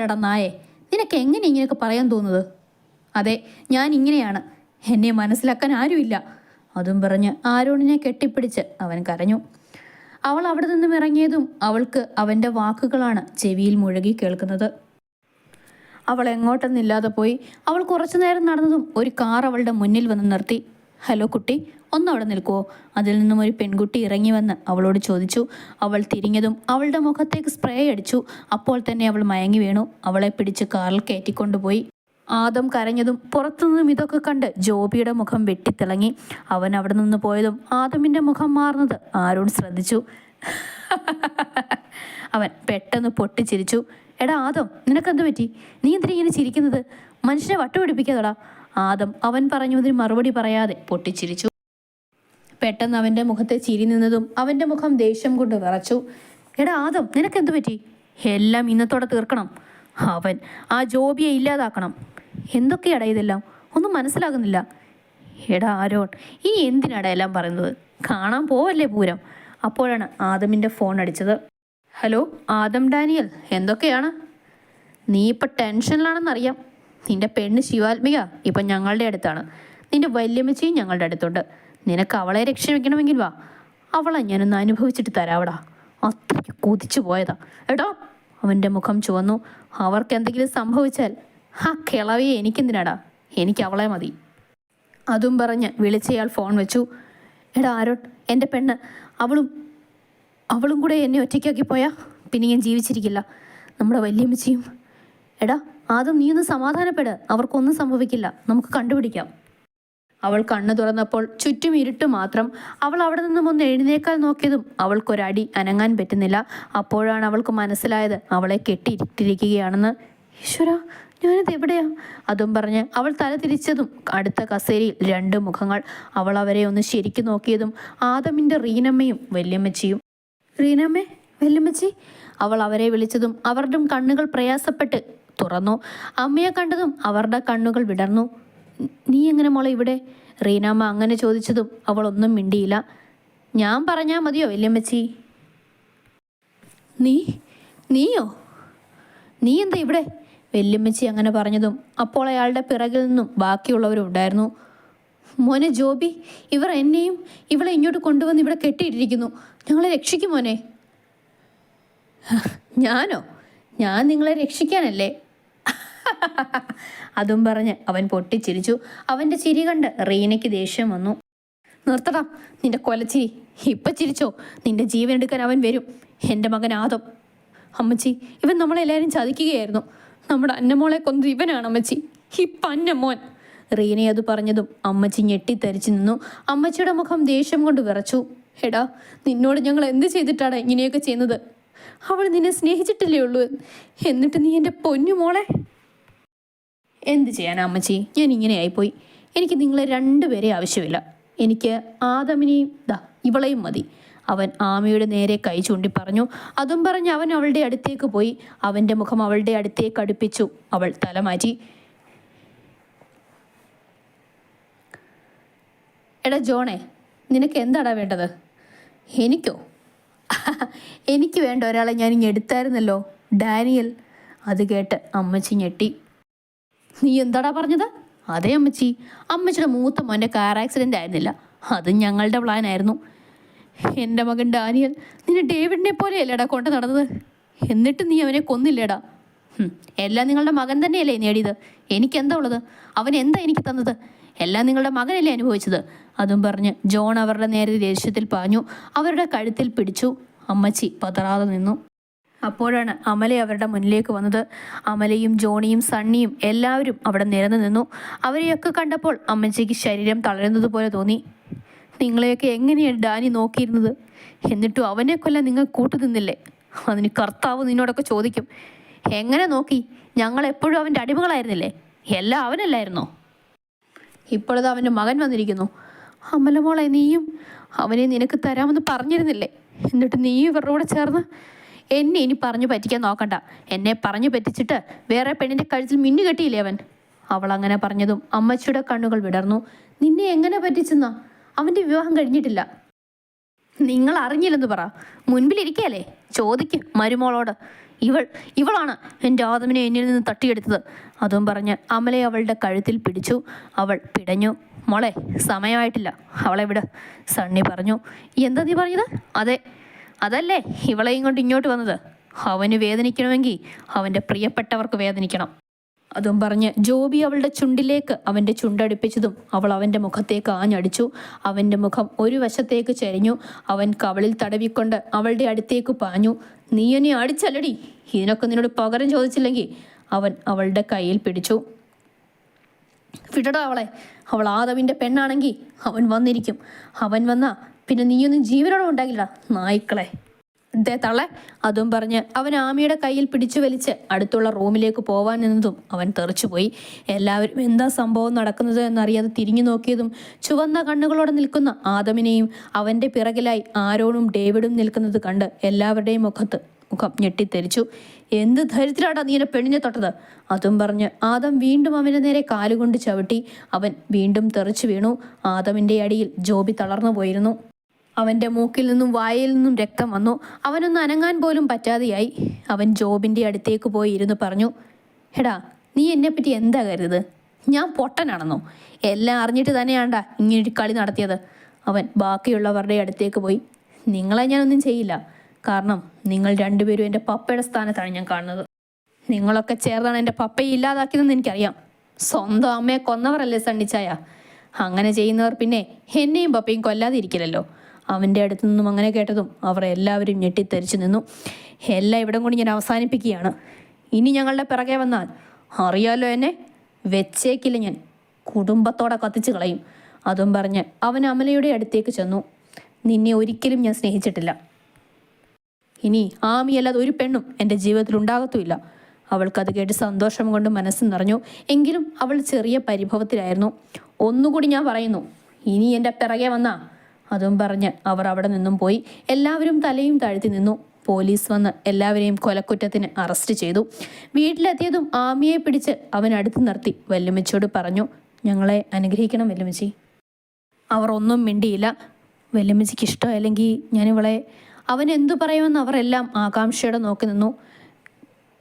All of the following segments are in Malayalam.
കേടാ നായേ നിനക്ക് എങ്ങനെ ഇങ്ങനെയൊക്കെ പറയാൻ തോന്നുന്നത്? അതെ ഞാൻ ഇങ്ങനെയാണ്. എന്നെ മനസ്സിലാക്കാൻ ആരുമില്ല. അതും പറഞ്ഞ് ആരോണിനെ കെട്ടിപ്പിടിച്ച് അവൻ കരഞ്ഞു. അവൾ അവിടെ നിന്നും ഇറങ്ങിയതും അവൾക്ക് അവന്റെ വാക്കുകളാണ് ചെവിയിൽ മുഴുകി കേൾക്കുന്നത്. അവൾ എങ്ങോട്ടെന്നില്ലാതെ പോയി. അവൾ കുറച്ചു നേരം നടന്നതും ഒരു കാർ അവളുടെ മുന്നിൽ വന്ന് നിർത്തി. ഹലോ കുട്ടി ഒന്നവിടെ നിൽക്കുവോ? അതിൽ നിന്നും ഒരു പെൺകുട്ടി ഇറങ്ങി വന്ന് അവളോട് ചോദിച്ചു. അവൾ തിരിഞ്ഞതും അവളുടെ മുഖത്തേക്ക് സ്പ്രേ അടിച്ചു. അപ്പോൾ തന്നെ അവൾ മയങ്ങി വീണു. അവളെ പിടിച്ച് കാറിൽ കയറ്റിക്കൊണ്ടുപോയി. ആദം കരഞ്ഞതും പുറത്തുനിന്നും ഇതൊക്കെ കണ്ട് ജോബിയുടെ മുഖം വെട്ടിത്തിളങ്ങി. അവൻ അവിടെ നിന്ന് പോയതും ആദമിന്റെ മുഖം മാറുന്നത് ആരോൺ ശ്രദ്ധിച്ചു. അവൻ പെട്ടെന്ന് പൊട്ടിച്ചിരിച്ചു. എടാ ആദം നിനക്കെന്ത് പറ്റി? നീ എന്തിനാ ഇങ്ങനെ ചിരിക്കുന്നത്? മനുഷ്യനെ വട്ടുപിടിപ്പിക്കാതടാ. ആദം അവൻ പറഞ്ഞതിന് മറുപടി പറയാതെ പൊട്ടിച്ചിരിച്ചു. പെട്ടെന്ന് അവന്റെ മുഖത്തെ ചിരി നിന്നതും അവന്റെ മുഖം ദേഷ്യം കൊണ്ട് വിറച്ചു. എടാ ആദം നിനക്കെന്തു പറ്റി? എല്ലാം ഇന്നത്തോടെ തീർക്കണം. അവൻ ആ ജോബിയെ ഇല്ലാതാക്കണം. എന്തൊക്കെയാടാ ഇതെല്ലാം? ഒന്നും മനസ്സിലാകുന്നില്ല. എടാ ആരോൺ ഈ എന്തിനാടാ എല്ലാം പറയുന്നത്? കാണാൻ പോവല്ലേ പൂരം? അപ്പോഴാണ് ആദമിന്റെ ഫോൺ അടിച്ചത്. ഹലോ ആദം ഡാനിയൽ എന്തൊക്കെയാണ്? നീ ഇപ്പം ടെൻഷനിലാണെന്നറിയാം. നിന്റെ പെണ്ണ് ശിവാത്മിക ഇപ്പം ഞങ്ങളുടെ അടുത്താണ്. നിന്റെ വല്യമ്മച്ചിയും ഞങ്ങളുടെ അടുത്തുണ്ട്. നിനക്ക് അവളെ രക്ഷവെക്കണമെങ്കിൽ വാ. അവളെ ഞാനൊന്ന് അനുഭവിച്ചിട്ട് തരാവടാ. അത്രയ്ക്ക് കൊതിച്ചു പോയതാ. എടോ അവന്റെ മുഖം ചുവന്നു. അവർക്ക് എന്തെങ്കിലും സംഭവിച്ചാൽ ആ കിളവിയെ എനിക്കെന്തിനാടാ? എനിക്ക് അവളെ മതി. അതും പറഞ്ഞ് വിളിച്ചയാൾ ഫോൺ വെച്ചു. എടാ ആരോൺ എന്റെ പെണ്ണ് അവളും അവളും കൂടെ എന്നെ ഒറ്റയ്ക്കാക്കി പോയാ? പിന്നെ ഞാൻ ജീവിച്ചിരിക്കില്ല. നമ്മുടെ വല്യമ്മച്ചിയും എടാ ആദ്യം നീ ഒന്ന് സമാധാനപ്പെട്. അവർക്കൊന്നും സംഭവിക്കില്ല. നമുക്ക് കണ്ടുപിടിക്കാം. അവൾ കണ്ണു തുറന്നപ്പോൾ ചുറ്റും ഇരുട്ട് മാത്രം. അവൾ അവിടെ നിന്നും ഒന്ന് എഴുന്നേക്കാൻ നോക്കിയതും അവൾക്കൊരടി അനങ്ങാൻ പറ്റുന്നില്ല. അപ്പോഴാണ് അവൾക്ക് മനസ്സിലായത് അവളെ കെട്ടിയിട്ടിരിക്കുകയാണെന്ന്. ഈശ്വര ഞാനിത് എവിടെയാ? അതും പറഞ്ഞ് അവൾ തല തിരിച്ചതും അടുത്ത കസേരയിൽ രണ്ട് മുഖങ്ങൾ. അവൾ അവരെ ഒന്ന് ശരിക്കു നോക്കിയതും ആദമിന്റെ റീനമ്മയും വല്യമ്മച്ചിയും. റീനമ്മേ വല്യമ്മച്ചി? അവൾ അവരെ വിളിച്ചതും അവരുടെ കണ്ണുകൾ പ്രയാസപ്പെട്ട് തുറന്നു. അമ്മയെ കണ്ടതും അവരുടെ കണ്ണുകൾ വിടർന്നു. നീ എങ്ങനെ മോളെ ഇവിടെ? റീനാമ്മ അങ്ങനെ ചോദിച്ചതും അവൾ ഒന്നും മിണ്ടിയില്ല. ഞാൻ പറഞ്ഞാൽ മതിയോ വല്യമ്മച്ചി? നീ? നീയോ? നീ എന്താ ഇവിടെ? വല്യമ്മച്ചി അങ്ങനെ പറഞ്ഞതും അപ്പോൾ അയാളുടെ പിറകിൽ നിന്നും ബാക്കിയുള്ളവരും ഉണ്ടായിരുന്നു. മോനെ ജോബി ഇവർ എന്നെയും ഇവളെ ഇങ്ങോട്ട് കൊണ്ടുവന്ന് ഇവിടെ കെട്ടിയിട്ടിരിക്കുന്നു. ഞങ്ങളെ രക്ഷിക്കും മോനെ. ഞാനോ? ഞാൻ നിങ്ങളെ രക്ഷിക്കാനല്ലേ? അതും പറഞ്ഞ് അവൻ പൊട്ടിച്ചിരിച്ചു. അവന്റെ ചിരി കണ്ട് റീനയ്ക്ക് ദേഷ്യം വന്നു. നിർത്തടാ നിന്റെ കൊലച്ചിരി. ഇപ്പൊ ചിരിച്ചോ? നിന്റെ ജീവൻ എടുക്കാൻ അവൻ വരും. എന്റെ മകൻ ആദം. അമ്മച്ചി ഇവൻ നമ്മളെല്ലാവരും ചതിക്കുകയായിരുന്നു. നമ്മുടെ അന്നമോളെ കൊന്നത് ഇവനാണ് അമ്മച്ചി. ഇപ്പം അന്നമോൻ. റീനെ അത് പറഞ്ഞതും അമ്മച്ചി ഞെട്ടിത്തരിച്ചു നിന്നു. അമ്മച്ചിയുടെ മുഖം ദേഷ്യം കൊണ്ട് വിറച്ചു. എടാ നിന്നോട് ഞങ്ങൾ എന്ത് ചെയ്തിട്ടാണ് ഇങ്ങനെയൊക്കെ ചെയ്യുന്നത്? അവൾ നിന്നെ സ്നേഹിച്ചിട്ടില്ലേ ഉള്ളൂ. എന്നിട്ട് നീ എന്റെ പൊന്നു മോളെ? എന്ത് ചെയ്യാനാ അമ്മച്ചി? ഞാൻ ഇങ്ങനെ ആയിപ്പോയി എനിക്ക് നിങ്ങളെ രണ്ടുപേരെ ആവശ്യമില്ല. എനിക്ക് ആദമിനെയും ദാ ഇവളെയും മതി. അവൻ ആമയുടെ നേരെ കൈ ചൂണ്ടി പറഞ്ഞു. അതും പറഞ്ഞ് അവൻ അവളുടെ അടുത്തേക്ക് പോയി. അവന്റെ മുഖം അവളുടെ അടുത്തേക്ക് അടുപ്പിച്ചു. അവൾ തലമാറ്റി എടാ ജോണേ നിനക്ക് എന്താടാ വേണ്ടത്? എനിക്കോ? എനിക്ക് വേണ്ട ഒരാളെ ഞാൻ ഇങ്ങ് എടുത്തായിരുന്നല്ലോ. ഡാനിയൽ. അത് കേട്ട് അമ്മച്ചി ഞെട്ടി. നീ എന്താടാ പറഞ്ഞത്? അതെ അമ്മച്ചി. അമ്മച്ചിയുടെ മൂത്ത മോന്റെ കാർ ആക്സിഡന്റ് ആയിരുന്നില്ല. അത് ഞങ്ങളുടെ പ്ലാൻ ആയിരുന്നു. എന്റെ മകൻ ഡാനിയൽ നിന്നെ ഡേവിഡിനെ പോലെയല്ലേടാ കൊണ്ട് നടന്നത്? എന്നിട്ട് നീ അവനെ കൊന്നില്ലേടാ? എല്ലാം നിങ്ങളുടെ മകൻ തന്നെയല്ലേ നേടിയത്? എനിക്കെന്താ ഉള്ളത്? അവൻ എന്താ എനിക്ക് തന്നത്? എല്ലാം നിങ്ങളുടെ മകനല്ലേ അനുഭവിച്ചത്? അതും പറഞ്ഞ് ജോൺ അവരുടെ നേരെ ദേഷ്യത്തിൽ പാഞ്ഞു. അവരുടെ കഴുത്തിൽ പിടിച്ചു. അമ്മച്ചി പതറാതെ നിന്നു. അപ്പോഴാണ് അമല അവരുടെ മുന്നിലേക്ക് വന്നത്. അമലയും ജോണിയും സണ്ണിയും എല്ലാവരും അവിടെ നിരന്നു നിന്നു. അവരെയൊക്കെ കണ്ടപ്പോൾ അമ്മച്ചിക്ക് ശരീരം തളരുന്നത് പോലെ തോന്നി. നിങ്ങളെയൊക്കെ എങ്ങനെയാണ് ഡാനി നോക്കിയിരുന്നത്? എന്നിട്ടും അവനെ കൊല്ലാൻ നിങ്ങൾ കൂട്ടു കൂട്ടുനിന്നില്ലേ? അതിന് കർത്താവ് നിന്നോടൊക്കെ ചോദിക്കും. എങ്ങനെ നോക്കി? ഞങ്ങൾ എപ്പോഴും അവന്റെ അടിമകളായിരുന്നില്ലേ? എല്ലാം അവനല്ലായിരുന്നോ? ഇപ്പോഴത് അവന്റെ മകൻ വന്നിരിക്കുന്നു. അമലമോളെ നീയും അവനെ നിനക്ക് തരാമെന്ന് പറഞ്ഞിരുന്നില്ലേ? എന്നിട്ട് നീയും ഇവരുടെ കൂടെ ചേർന്ന് എന്നെ ഇനി പറഞ്ഞു പറ്റിക്കാൻ നോക്കണ്ട. എന്നെ പറഞ്ഞു പറ്റിച്ചിട്ട് വേറെ പെണ്ണിന്റെ കഴുത്തിൽ മിന്നു കെട്ടിയില്ലേ അവൻ? അവൾ അങ്ങനെ പറഞ്ഞതും അമ്മച്ചിയുടെ കണ്ണുകൾ വിടർന്നു. നിന്നെ എങ്ങനെ പറ്റിച്ചെന്നാ? അവന്റെ വിവാഹം കഴിഞ്ഞിട്ടില്ല. നിങ്ങൾ അറിഞ്ഞില്ലെന്ന് പറ. മുൻപിലിരിക്കല്ലേ ചോദിക്ക് മരുമോളോട്. ഇവൾ ഇവളാണ് എന്റെ ആദമിനെ എന്നിൽ നിന്ന് തട്ടിയെടുത്തത്. അതും പറഞ്ഞ് അമലെ അവളുടെ കഴുത്തിൽ പിടിച്ചു. അവൾ പിടഞ്ഞു. മോളെ സമയമായിട്ടില്ല. അവളെ വിട് സണ്ണി പറഞ്ഞു. എന്താ നീ പറഞ്ഞത്? അതെ അതല്ലേ ഇവളെയും കൊണ്ട് ഇങ്ങോട്ട് വന്നത്? അവന് വേദനിക്കണമെങ്കിൽ അവന്റെ പ്രിയപ്പെട്ടവർക്ക് വേദനിക്കണം. അതും പറഞ്ഞ് ജോബി അവളുടെ ചുണ്ടിലേക്ക് അവന്റെ ചുണ്ടടുപ്പിച്ചതും അവൾ അവന്റെ മുഖത്തേക്ക് ആഞ്ഞടിച്ചു അവന്റെ മുഖം ഒരു വശത്തേക്ക് ചരിഞ്ഞു. അവൻ കവളിൽ തടവിക്കൊണ്ട് അവളുടെ അടുത്തേക്ക് പാഞ്ഞു. നീ എന്നെ അടിച്ചല്ലടി. ഇതിനൊക്കെ നിന്നോട് പകരം ചോദിച്ചില്ലെങ്കിൽ അവൻ അവളുടെ കയ്യിൽ പിടിച്ചു. വിടടാ അവളെ. അവൾ ആദവിന്റെ പെണ്ണാണെങ്കിൽ അവൻ വന്നിരിക്കും. അവൻ വന്നാ പിന്നെ നീയൊന്നും ജീവനോടെ ഉണ്ടാകില്ല നായ്ക്കളെ. ദേ തള്ളെ അതും പറഞ്ഞ് അവൻ ആമിയുടെ കയ്യിൽ പിടിച്ചു വലിച്ച് അടുത്തുള്ള റൂമിലേക്ക് പോവാൻ നിന്നതും അവൻ തെറിച്ചുപോയി എല്ലാവരും എന്താ സംഭവം നടക്കുന്നത് എന്നറിയാതെ തിരിഞ്ഞു നോക്കിയതും ചുവന്ന കണ്ണുകളോടെ നിൽക്കുന്ന ആദമിനെയും അവന്റെ പിറകിലായി ആരോണും ഡേവിഡും നിൽക്കുന്നത് കണ്ട് എല്ലാവരുടെയും മുഖത്ത് മുഖം ഞെട്ടിത്തെരിച്ചു എന്ത് ധൈര്യത്തിലാടാ നീ എന്നെ പെണ്ണിനെ തൊട്ടത്? അതും പറഞ്ഞ് ആദം വീണ്ടും അവന്റെ നേരെ കാലുകൊണ്ട് ചവിട്ടി അവൻ വീണ്ടും തെറിച്ചു വീണു. ആദമിന്റെ അടിയിൽ ജോബി തളർന്നു പോയിരുന്നു. അവന്റെ മൂക്കിൽ നിന്നും വായിൽ നിന്നും രക്തം വന്നു. അവനൊന്ന് അനങ്ങാൻ പോലും പറ്റാതെയായി. അവൻ ജോബിന്റെ അടുത്തേക്ക് പോയി ഇരുന്ന് പറഞ്ഞു എടാ നീ എന്നെപ്പറ്റി എന്താ കരുത്? ഞാൻ പൊട്ടനാണെന്നോ? എല്ലാം അറിഞ്ഞിട്ട് തന്നെയാണ്ടാ ഇങ്ങനൊരു കളി നടത്തിയത്. അവൻ ബാക്കിയുള്ളവരുടെ അടുത്തേക്ക് പോയി നിങ്ങളെ ഞാനൊന്നും ചെയ്യില്ല. കാരണം നിങ്ങൾ രണ്ടുപേരും എന്റെ പപ്പയുടെ സ്ഥാനത്താണ് ഞാൻ കാണുന്നത്. നിങ്ങളൊക്കെ ചേർന്നാണ് എന്റെ പപ്പയെ ഇല്ലാതാക്കിയതെന്ന് എനിക്കറിയാം. സ്വന്തം അമ്മയെ കൊന്നവരല്ലേ സണ്ണിച്ചായ? അങ്ങനെ ചെയ്യുന്നവർ പിന്നെ എന്നെയും പപ്പയും കൊല്ലാതിരിക്കില്ലല്ലോ. അവന്റെ അടുത്തു നിന്നും അങ്ങനെ കേട്ടതും അവർ എല്ലാവരും ഞെട്ടിത്തെരിച്ചു നിന്നു. എല്ലാം ഇവിടം കൊണ്ട് ഞാൻ അവസാനിപ്പിക്കുകയാണ്. ഇനി ഞങ്ങളുടെ പിറകെ വന്നാൽ അറിയാലോ എന്നെ? വെച്ചേക്കില്ല ഞാൻ. കുടുംബത്തോടെ കത്തിച്ചു കളയും. അതും പറഞ്ഞ് അവൻ അമലയുടെ അടുത്തേക്ക് ചെന്നു. നിന്നെ ഒരിക്കലും ഞാൻ സ്നേഹിച്ചിട്ടില്ല. ഇനി ആമിയല്ലാതെ ഒരു പെണ്ണും എന്റെ ജീവിതത്തിൽ ഉണ്ടാകത്തുമില്ല. അവൾക്കത് കേട്ട് സന്തോഷം കൊണ്ട് മനസ്സ് നിറഞ്ഞു. എങ്കിലും അവൾ ചെറിയ പരിഭവത്തിലായിരുന്നു. ഒന്നുകൂടി ഞാൻ പറയുന്നു. ഇനി എന്റെ പിറകെ വന്നാ അതും പറഞ്ഞ് അവർ അവിടെ നിന്നും പോയി. എല്ലാവരും തലയും താഴ്ത്തി നിന്നു. പോലീസ് വന്ന് എല്ലാവരെയും കൊലക്കുറ്റത്തിന് അറസ്റ്റ് ചെയ്തു. വീട്ടിലെത്തിയതും ആമിയെ പിടിച്ച് അവൻ അടുത്ത് നിർത്തി. വല്ലുമിച്ചോട് പറഞ്ഞു ഞങ്ങളെ അനുഗ്രഹിക്കണം വല്ലുമിച്ചി. അവർ ഒന്നും മിണ്ടിയില്ല. വല്യമ്മച്ചിക്ക് ഇഷ്ടമല്ലെങ്കിൽ ഞാനിവളെ അവൻ എന്തു പറയുമെന്ന് അവരെല്ലാം ആകാംക്ഷയോടെ നോക്കി നിന്നു.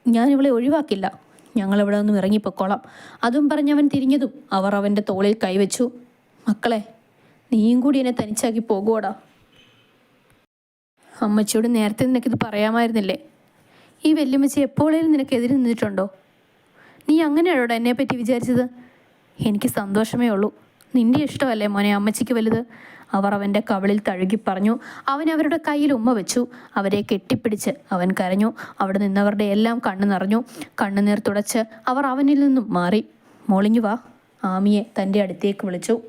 ഞാനിവളെ ഒഴിവാക്കില്ല. ഞങ്ങളിവിടെ നിന്നും ഇറങ്ങിപ്പൊക്കോളാം അതും പറഞ്ഞവൻ തിരിഞ്ഞതും അവർ അവന്റെ തോളിൽ കൈവച്ചു. മക്കളെ നീയും കൂടി എന്നെ തനിച്ചാക്കി പോകുവാടാ? അമ്മച്ചിയോട് നേരത്തെ നിനക്കിത് പറയാമായിരുന്നില്ലേ? ഈ വല്യമ്മച്ചി എപ്പോഴേലും നിനക്കെതിരെ നിന്നിട്ടുണ്ടോ? നീ അങ്ങനെയാണോടാ എന്നെപ്പറ്റി വിചാരിച്ചത്? എനിക്ക് സന്തോഷമേ ഉള്ളൂ. നിന്റെ ഇഷ്ടമല്ലേ മോനെ അമ്മച്ചിക്ക് വലുത്? അവർ അവന്റെ കവളിൽ തഴുകി പറഞ്ഞു അവൻ അവരുടെ കയ്യിൽ ഉമ്മ വെച്ചു അവരെ കെട്ടിപ്പിടിച്ച് അവൻ കരഞ്ഞു അവിടെ നിന്നവരുടെ എല്ലാം കണ്ണു നിറഞ്ഞു കണ്ണുനീർ തുടച്ച് അവർ അവനിൽ നിന്നും മാറി. മോളിഞ്ഞു വാ. ആമിയെ തന്റെ അടുത്തേക്ക് വിളിച്ചു.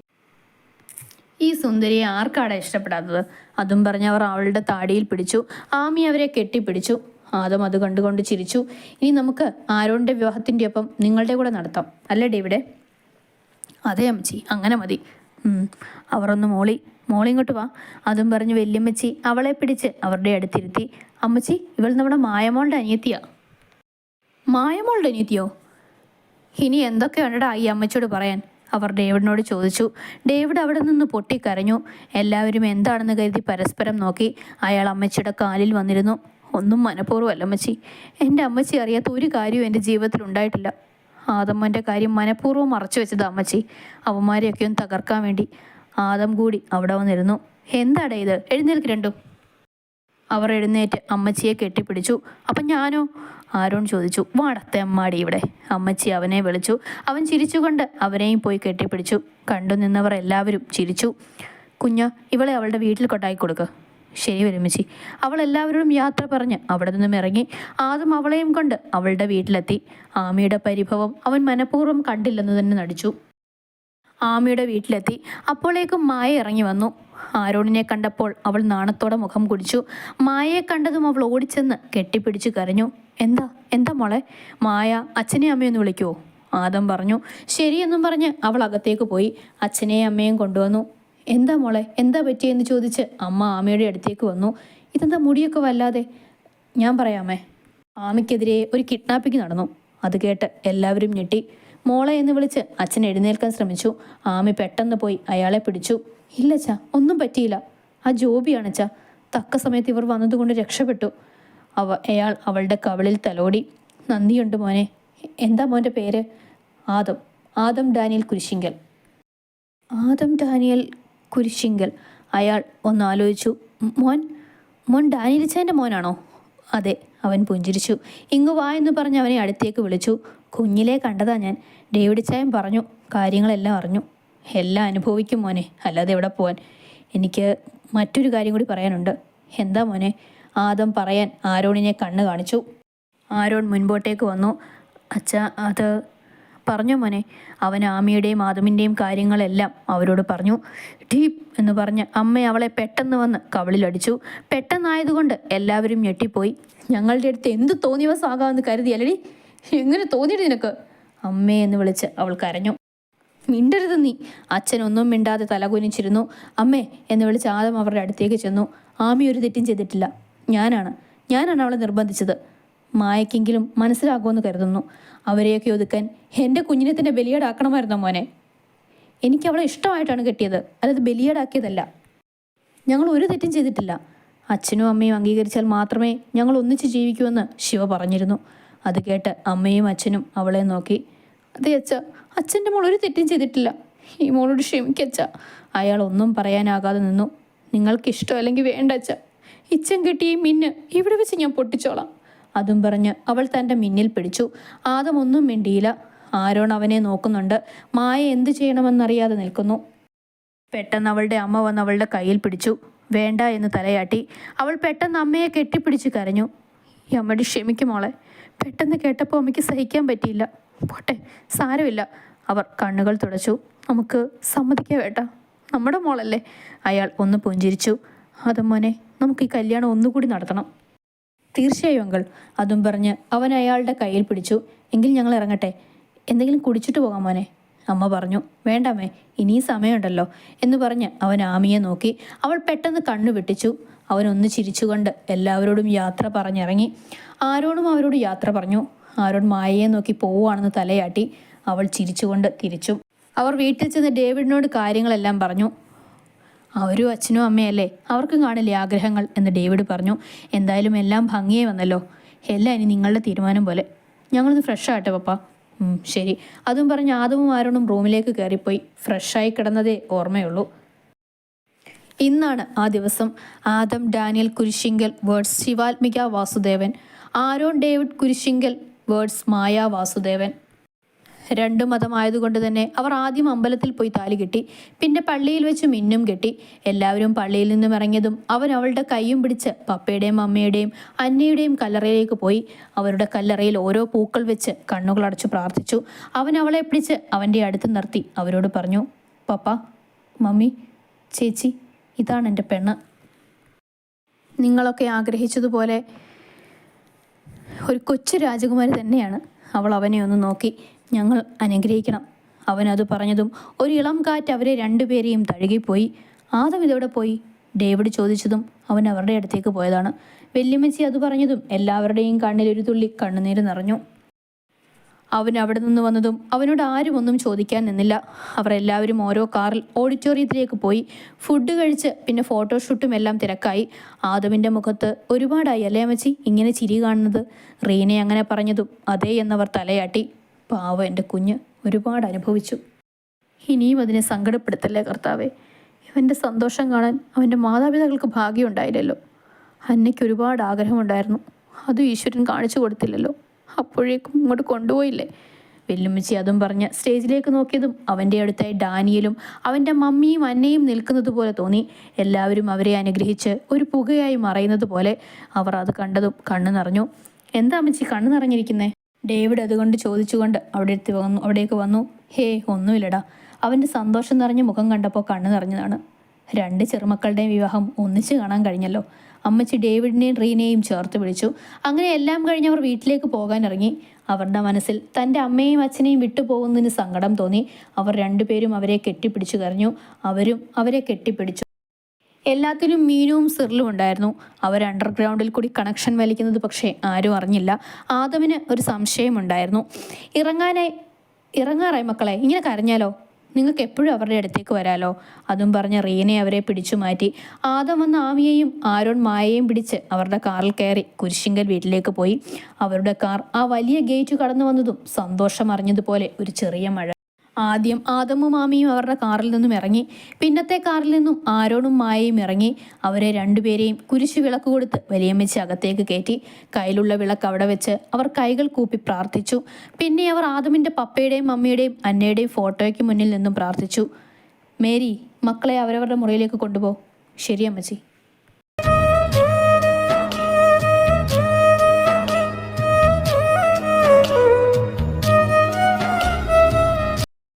ഈ സുന്ദരിയെ ആർക്കാണ് ഇഷ്ടപ്പെടാത്തത്? അതും പറഞ്ഞ് അവർ അവളുടെ താടിയിൽ പിടിച്ചു. ആമി അവരെ കെട്ടിപ്പിടിച്ചു. ആദം അത് കണ്ടുകൊണ്ട് ചിരിച്ചു. ഇനി നമുക്ക് ആരോണിന്റെ വിവാഹത്തിന്റെ ഒപ്പം നിങ്ങളുടെ കൂടെ നടത്താം. അല്ലേ ഡേവിടെ അതെ അമ്മച്ചി അങ്ങനെ മതി. അവർ ഒന്ന് മോളി മോളി ഇങ്ങോട്ട് വാ. അതും പറഞ്ഞ് വല്യമ്മച്ചി അവളെ പിടിച്ച് അവരുടെ അടുത്തിരുത്തി. അമ്മച്ചി ഇവൾ നമ്മുടെ മായമോളുടെ അനിയത്തിയാ. മായമോളുടെ അനിയത്തിയോ? ഇനി എന്തൊക്കെയുണ്ടടാ ഈ അമ്മച്ചിയോട് പറയാൻ? അവർ ഡേവിഡിനോട് ചോദിച്ചു ഡേവിഡ് അവിടെ നിന്ന് പൊട്ടിക്കരഞ്ഞു. എല്ലാവരും എന്താണെന്ന് കരുതി പരസ്പരം നോക്കി അയാൾ അമ്മച്ചിയുടെ കാലിൽ വന്നിരുന്നു. ഒന്നും മനഃപൂർവമല്ല അമ്മച്ചി. എന്റെ അമ്മച്ചി അറിയാത്ത ഒരു കാര്യവും എന്റെ ജീവിതത്തിൽ ഉണ്ടായിട്ടില്ല. ആദമ്മന്റെ കാര്യം മനഃപൂർവം മറച്ചു വെച്ചത് അമ്മച്ചി. അവന്മാരെയൊക്കെ ഒന്ന് തകർക്കാൻ വേണ്ടി ആദം കൂടി അവിടെ വന്നിരുന്നു. എന്താടേ ഇത്? എഴുന്നേൽക്ക് രണ്ടും. അവർ എഴുന്നേറ്റ് അമ്മച്ചിയെ കെട്ടിപ്പിടിച്ചു. അപ്പം ഞാനോ? ആരോൺ ചോദിച്ചു വാടത്തെ അമ്മാടി ഇവിടെ. അമ്മച്ചി അവനെ വിളിച്ചു. അവൻ ചിരിച്ചുകൊണ്ട് അവനെയും പോയി കെട്ടിപ്പിടിച്ചു. കണ്ടു നിന്നവർ എല്ലാവരും ചിരിച്ചു. കുഞ്ഞ് ഇവളെ അവളുടെ വീട്ടിൽ കൊണ്ടായി കൊടുക്ക്. ശരി വരുമ്മച്ചി അവൾ എല്ലാവരോടും യാത്ര പറഞ്ഞ് അവിടെ നിന്നും ഇറങ്ങി. ആദ്യം അവളെയും കൊണ്ട് അവളുടെ വീട്ടിലെത്തി. ആമിയുടെ പരിഭവം അവൻ മനഃപൂർവം കണ്ടില്ലെന്ന് തന്നെ നടിച്ചു. ആമിയുടെ വീട്ടിലെത്തി. അപ്പോഴേക്കും മായ ഇറങ്ങി വന്നു. ആരോണിനെ കണ്ടപ്പോൾ അവൾ നാണത്തോടെ മുഖം കുടിച്ചു. മായയെ കണ്ടതും അവൾ ഓടിച്ചെന്ന് കെട്ടിപ്പിടിച്ചു കരഞ്ഞു. എന്താ? എന്താ മോളെ? മായ അച്ഛനെ അമ്മയൊന്ന് വിളിക്കുവോ? ആദം പറഞ്ഞു. ശരിയെന്നും പറഞ്ഞ് അവൾ അകത്തേക്ക് പോയി. അച്ഛനെയും അമ്മയും കൊണ്ടുവന്നു. എന്താ മോളെ? എന്താ പറ്റിയെന്ന് ചോദിച്ച് അമ്മ ആമയുടെ അടുത്തേക്ക് വന്നു. ഇതെന്താ മുടിയൊക്കെ വല്ലാതെ? ഞാൻ പറയാമേ. ആമയ്ക്കെതിരെ ഒരു കിഡ്നാപ്പിംഗ് നടന്നു. അത് കേട്ട് എല്ലാവരും ഞെട്ടി. മോളെ എന്ന് വിളിച്ച് അച്ഛൻ എഴുന്നേൽക്കാൻ ശ്രമിച്ചു. ആമി പെട്ടെന്ന് പോയി അയാളെ പിടിച്ചു. ഇല്ല ചാ ഒന്നും പറ്റിയില്ല. ആ ജോബിയാണ് ചാ തക്ക സമയത്ത് ഇവർ വന്നതുകൊണ്ട് രക്ഷപ്പെട്ടു. അവ അയാൾ അവളുടെ കവളിൽ തലോടി. നന്ദിയുണ്ട് മോനെ. എന്താ മോന്റെ പേര്? Adam. Adam Daniel Kurisinkal. Adam Daniel Kurisinkal. അയാൾ ഒന്ന് ആലോചിച്ചു. "ഉം, മോൻ മോൻ ഡാനിയലിച്ചേന്റെ മോനാണോ? അതെ. അവൻ പുഞ്ചിരിച്ചു. ഇങ്ങു വാ എന്ന് പറഞ്ഞ് അവനെ അടുത്തേക്ക് വിളിച്ചു. കുഞ്ഞിലേ കണ്ടതാ ഞാൻ. ഡേവിഡ് ചായം പറഞ്ഞു. കാര്യങ്ങളെല്ലാം അറിഞ്ഞു. എല്ലാം അനുഭവിക്കും മോനെ. അല്ലാതെ എവിടെ പോവാൻ? എനിക്ക് മറ്റൊരു കാര്യം കൂടി പറയാനുണ്ട്. എന്താ മോനെ? ആദം പറയാൻ ആരോണിനെ കണ്ണ് കാണിച്ചു. ആരോൺ മുൻപോട്ടേക്ക് വന്നു. അച്ഛ അത് പറഞ്ഞു മോനെ? അവൻ ആമിയുടെയും ആദമിന്റെയും കാര്യങ്ങളെല്ലാം അവരോട് പറഞ്ഞു. ടീപ് എന്ന് പറഞ്ഞ് അമ്മ അവളെ പെട്ടെന്ന് വന്ന് കവളിലടിച്ചു. പെട്ടെന്നായതുകൊണ്ട് എല്ലാവരും ഞെട്ടിപ്പോയി. ഞങ്ങളുടെ അടുത്ത് എന്ത് തോന്നിയവസാകാമെന്ന് കരുതി അല്ലടി എങ്ങനെ തോന്നിയിട്ട് നിനക്ക്? അമ്മേ എന്ന് വിളിച്ച് അവൾ കരഞ്ഞു. മിണ്ടരുത് നീ. അച്ഛനൊന്നും മിണ്ടാതെ തലകുനിച്ചിരുന്നു. അമ്മേ എന്ന് വിളിച്ച് ആദം അവരുടെ അടുത്തേക്ക് ചെന്നു. ആമി ഒരു തെറ്റും ചെയ്തിട്ടില്ല. ഞാനാണ്. ഞാനാണ് അവളെ നിർബന്ധിച്ചത്. മായക്കെങ്കിലും മനസ്സിലാകുമെന്ന് കരുതുന്നു. അവരെയൊക്കെ ഒതുക്കാൻ എന്റെ കുഞ്ഞിനെ തന്നെ ബലിയേടാക്കണമായിരുന്നോ മോനെ? എനിക്ക് അവളെ ഇഷ്ടമായിട്ടാണ് കെട്ടിയത്. അല്ലാതെ ബലിയേടാക്കിയതല്ല. ഞങ്ങൾ ഒരു തെറ്റും ചെയ്തിട്ടില്ല. അച്ഛനും അമ്മയും അംഗീകരിച്ചാൽ മാത്രമേ ഞങ്ങൾ ഒന്നിച്ച് ജീവിക്കൂവെന്ന് ശിവ പറഞ്ഞിരുന്നു. അത് കേട്ട് അമ്മയും അച്ഛനും അവളെ നോക്കി. അതെ അച്ഛ അച്ഛന്റെ മോൾ ഒരു തെറ്റും ചെയ്തിട്ടില്ല. ഈ മോളോട് ക്ഷമിക്കച്ച അയാൾ ഒന്നും പറയാനാകാതെ നിന്നു. നിങ്ങൾക്ക് ഇഷ്ടമല്ലെങ്കിൽ വേണ്ട അച്ഛ. ഇച്ചൻ കിട്ടിയ മിന്ന് ഇവിടെ വെച്ച് ഞാൻ പൊട്ടിച്ചോളാം. അതും പറഞ്ഞ് അവൾ തന്റെ മിന്നിൽ പിടിച്ചു. ആദമൊന്നും മിണ്ടിയില്ല. ആരോൺ അവനെ നോക്കുന്നുണ്ട്. മായ എന്തു ചെയ്യണമെന്നറിയാതെ നിൽക്കുന്നു. പെട്ടെന്ന് അവളുടെ അമ്മ വന്ന് അവളുടെ കയ്യിൽ പിടിച്ചു. വേണ്ട എന്ന് തലയാട്ടി. അവൾ പെട്ടെന്ന് അമ്മയെ കെട്ടിപ്പിടിച്ച് കരഞ്ഞു. ഈ അമ്മടി ക്ഷമിക്കും മോളെ. പെട്ടെന്ന് കേട്ടപ്പോൾ അമ്മയ്ക്ക് സഹിക്കാൻ പറ്റിയില്ല. പോട്ടെ സാരമില്ല. അവർ കണ്ണുകൾ തുടച്ചു. നമുക്ക് സമ്മതിക്കാം വേട്ടാ നമ്മുടെ മോളല്ലേ? അയാൾ ഒന്ന് പുഞ്ചിരിച്ചു. അതും മോനെ നമുക്ക് ഈ കല്യാണം ഒന്നുകൂടി നടത്തണം. തീർച്ചയായും അങ്കൾ അതും പറഞ്ഞ് അവൻ അയാളുടെ കയ്യിൽ പിടിച്ചു. എങ്കിൽ ഞങ്ങൾ ഇറങ്ങട്ടെ. എന്തെങ്കിലും കുടിച്ചിട്ട് പോകാം മോനെ. അമ്മ പറഞ്ഞു വേണ്ടമ്മേ ഇനിയും സമയമുണ്ടല്ലോ എന്ന് പറഞ്ഞ് അവൻ ആമിയെ നോക്കി. അവൾ പെട്ടെന്ന് കണ്ണു വെട്ടിച്ചു. അവനൊന്ന് ചിരിച്ചുകൊണ്ട് എല്ലാവരോടും യാത്ര പറഞ്ഞിറങ്ങി. ആരോടും അവരോട് യാത്ര പറഞ്ഞു. ആരോട് മായയെ നോക്കി പോവുകയാണെന്ന് തലയാട്ടി. അവൾ ചിരിച്ചുകൊണ്ട് തിരിച്ചു. അവർ വീട്ടിൽ ചെന്ന് ഡേവിഡിനോട് കാര്യങ്ങളെല്ലാം പറഞ്ഞു. അവരും അച്ഛനും അമ്മയല്ലേ? അവർക്കും കാണില്ലേ ആഗ്രഹങ്ങൾ? എന്ന് ഡേവിഡ് പറഞ്ഞു. എന്തായാലും എല്ലാം ഭംഗിയായി വന്നല്ലോ. എല്ലാം ഇനി നിങ്ങളുടെ തീരുമാനം പോലെ. ഞങ്ങളൊന്ന് ഫ്രഷ് ആട്ടെ പപ്പ. ശരി. അതും പറഞ്ഞ് ആദവും ആരോണും റൂമിലേക്ക് കയറിപ്പോയി. ഫ്രഷായി കിടന്നതേ ഓർമ്മയുള്ളൂ. ഇന്നാണ് ആ ദിവസം. Adam Daniel Kurisinkal weds Shivatmika Vasudevan. Aaron David Kurisinkal weds Maya Vasudevan. രണ്ടു മതമായതുകൊണ്ട് തന്നെ അവർ ആദ്യം അമ്പലത്തിൽ പോയി താലി കെട്ടി പിന്നെ പള്ളിയിൽ വെച്ച് മിന്നും കെട്ടി. എല്ലാവരും പള്ളിയിൽ നിന്നും ഇറങ്ങിയതും അവൻ അവളുടെ കൈയും പിടിച്ച് പപ്പയുടെയും അമ്മയുടെയും അന്നയുടെയും കല്ലറയിലേക്ക് പോയി. അവരുടെ കല്ലറയിൽ ഓരോ പൂക്കൾ വെച്ച് കണ്ണുകൾ അടച്ചു പ്രാർത്ഥിച്ചു. അവൻ അവളെ പിടിച്ച് അവന്റെ അടുത്ത് നിർത്തി. അവരോട് പറഞ്ഞു പപ്പ മമ്മി ചേച്ചി ഇതാണ് എന്റെ പെണ്ണ്. നിങ്ങളൊക്കെ ആഗ്രഹിച്ചതുപോലെ ഒരു കൊച്ചു രാജകുമാരി തന്നെയാണ്. അവൾ അവനെ ഒന്ന് നോക്കി. ഞങ്ങൾ അനുഗ്രഹിക്കണം. അവനത് പറഞ്ഞതും ഒരു ഇളം കാറ്റ് അവരെ രണ്ടുപേരെയും തഴുകിപ്പോയി. ആദം ഇതോടെ പോയി? ഡേവിഡ് ചോദിച്ചതും അവൻ അവരുടെ അടുത്തേക്ക് പോയതാണ്. വെല്ലുമ്മച്ചി അത് പറഞ്ഞതും എല്ലാവരുടെയും കണ്ണിൽ ഒരു തുള്ളി കണ്ണുനീര് നിറഞ്ഞു. അവൻ അവിടെ നിന്ന് വന്നതും അവനോട് ആരും ഒന്നും ചോദിക്കാൻ നിന്നില്ല. അവരെല്ലാവരും ഓരോ കാറിൽ ഓഡിറ്റോറിയത്തിലേക്ക് പോയി. ഫുഡ് കഴിച്ച് പിന്നെ ഫോട്ടോഷൂട്ടും എല്ലാം തിരക്കായി. ആദവിന്റെ മുഖത്ത് ഒരുപാടായി. അല്ലേ അമ്മച്ചി? ഇങ്ങനെ ചിരി കാണുന്നത്. റീനെ അങ്ങനെ പറഞ്ഞതും അതേ എന്നവർ തലയാട്ടി. പാവം എന്റെ കുഞ്ഞ് ഒരുപാട് അനുഭവിച്ചു. ഇനിയും അതിനെ സങ്കടപ്പെടുത്തല്ലേ കർത്താവെ? ഇവന്റെ സന്തോഷം കാണാൻ അവന്റെ മാതാപിതാക്കൾക്ക് ഭാഗ്യമുണ്ടായില്ലല്ലോ. അന്നയ്ക്ക് ഒരുപാട് ആഗ്രഹമുണ്ടായിരുന്നു. അതും ഈശ്വരൻ കാണിച്ചു കൊടുത്തില്ലല്ലോ. അപ്പോഴേക്കും ഇങ്ങോട്ട് കൊണ്ടുപോയില്ലേ? വെല്ലുമിച്ചി അതും പറഞ്ഞ് സ്റ്റേജിലേക്ക് നോക്കിയതും അവന്റെ അടുത്തായി ഡാനിയലും അവന്റെ മമ്മിയും അന്നയും നിൽക്കുന്നത് പോലെ തോന്നി. എല്ലാവരും അവരെ അനുഗ്രഹിച്ച് ഒരു പുകയായി മറയുന്നത് പോലെ അവർ അത് കണ്ടതും കണ്ണു നിറഞ്ഞു. എന്താ അമ്മച്ചി കണ്ണു നിറഞ്ഞിരിക്കുന്നേ? ഡേവിഡ് അതുകൊണ്ട് ചോദിച്ചുകൊണ്ട് അവിടെ എത്തി വന്നു അവിടേക്ക് വന്നു ഹേ ഒന്നുമില്ലടാ. അവന്റെ സന്തോഷം നിറഞ്ഞ മുഖം കണ്ടപ്പോൾ കണ്ണു നിറഞ്ഞതാണ്. രണ്ട് ചെറുമക്കളുടെയും വിവാഹം ഒന്നിച്ച് കാണാൻ കഴിഞ്ഞല്ലോ. അമ്മച്ചി ഡേവിഡിനെയും റീനെയും ചേർത്ത് വിളിച്ചു അങ്ങനെ എല്ലാം കഴിഞ്ഞ് അവർ വീട്ടിലേക്ക് പോകാൻ ഇറങ്ങി അവരുടെ മനസ്സിൽ തന്റെ അമ്മയും അച്ഛനെയും വിട്ടുപോകുന്നതിന് സങ്കടം തോന്നി. അവർ രണ്ടുപേരും അവരെ കെട്ടിപ്പിടിച്ചു കരഞ്ഞു. അവരും അവരെ കെട്ടിപ്പിടിച്ചു. എല്ലാത്തിനും മീനുവും സിറിലും ഉണ്ടായിരുന്നു. അവർ അണ്ടർഗ്രൗണ്ടിൽ കൂടി കണക്ഷൻ വലിക്കുന്നത് പക്ഷേ ആരും അറിഞ്ഞില്ല. ആദമിന് ഒരു സംശയമുണ്ടായിരുന്നു ഇറങ്ങാനായി ഇറങ്ങാറായി മക്കളെ ഇങ്ങനെ കരഞ്ഞാലോ? നിങ്ങൾക്ക് എപ്പോഴും അവരുടെ അടുത്തേക്ക് വരാലോ? അതും പറഞ്ഞ് റീനെ അവരെ പിടിച്ചു മാറ്റി. ആദം വന്ന ആമിയെയും ആരോൺ മായയെയും പിടിച്ച് അവരുടെ കാറിൽ കയറി കുരിശിങ്കൽ വീട്ടിലേക്ക് പോയി. അവരുടെ കാർ ആ വലിയ ഗേറ്റ് കടന്നു വന്നതും സന്തോഷം അറിഞ്ഞതുപോലെ ഒരു ചെറിയ മഴ ആദ്യം ആദമും മാമിയും അവരുടെ കാറിൽ നിന്നും ഇറങ്ങി പിന്നത്തെ കാറിൽ നിന്നും ആരോണും മായയും ഇറങ്ങി അവരെ രണ്ടുപേരെയും കുരിശു വിളക്ക് കൊടുത്ത് വലിയമ്മച്ചി അകത്തേക്ക് കയറ്റി. കയ്യിലുള്ള വിളക്ക് അവിടെ വെച്ച് അവർ കൈകൾ കൂപ്പി പ്രാർത്ഥിച്ചു. പിന്നെ അവർ ആദമിന്റെ പപ്പയുടെയും മമ്മിയുടെയും അന്നയുടെയും ഫോട്ടോയ്ക്ക് മുന്നിൽ നിന്നും പ്രാർത്ഥിച്ചു. മേരി മക്കളെ അവരവരുടെ മുറിയിലേക്ക് കൊണ്ടുപോ. ശരി അമ്മച്ചി.